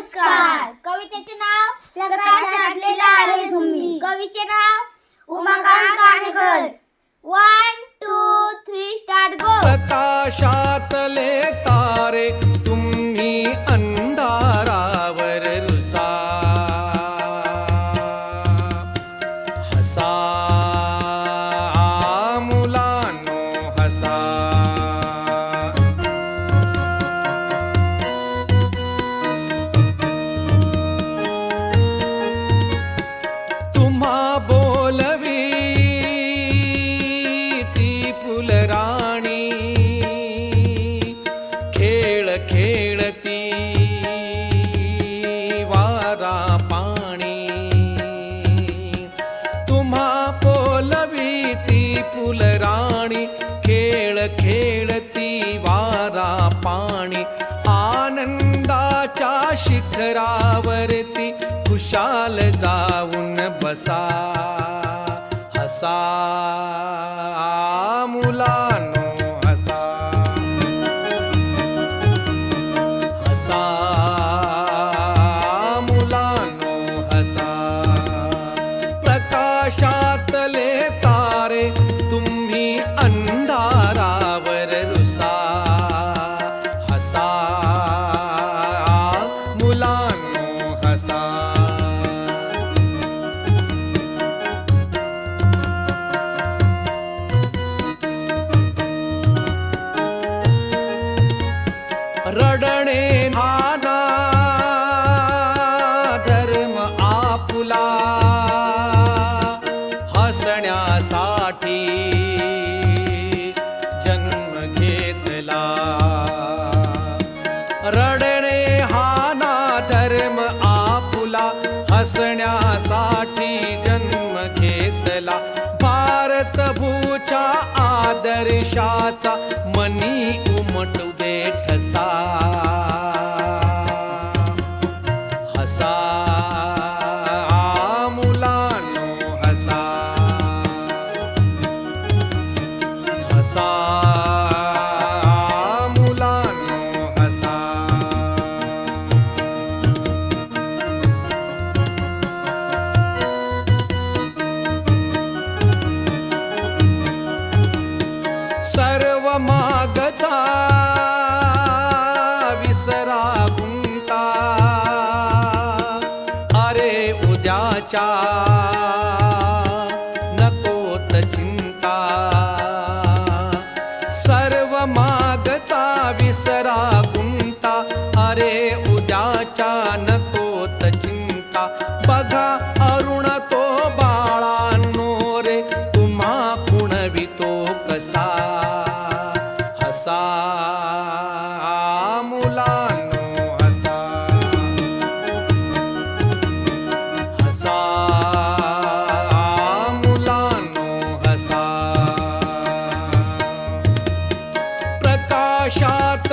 नमस्कार कवितेचे नाव प्रकाशातले तुम्ही. कवीचे नाव Umakant Kanekar. One two three start go प्रकाशा फुलराणी खेळ खेळती वारा पाणी. आनंदाच्या शिखरावरती खुशाल जाऊन बसा. आपुला हसण्यासाठी जन्म घेतला. रडणे हा ना धर्म आपुला हसण्यासाठी जन्म घेतला. भारतभूच्या आदर्शाचा मनी उमटू दे ठसा हसा मुलांनो हसा सर्व मागचा विसरा गुंता अरे उद्याच्या नकोत चिंता. बघा अरुण तो बाळांनो रे तुम्हा कुणवितो कसा? हसा. मुलांनो हसा. हसा. मुलांनो हसा. प्रकाशात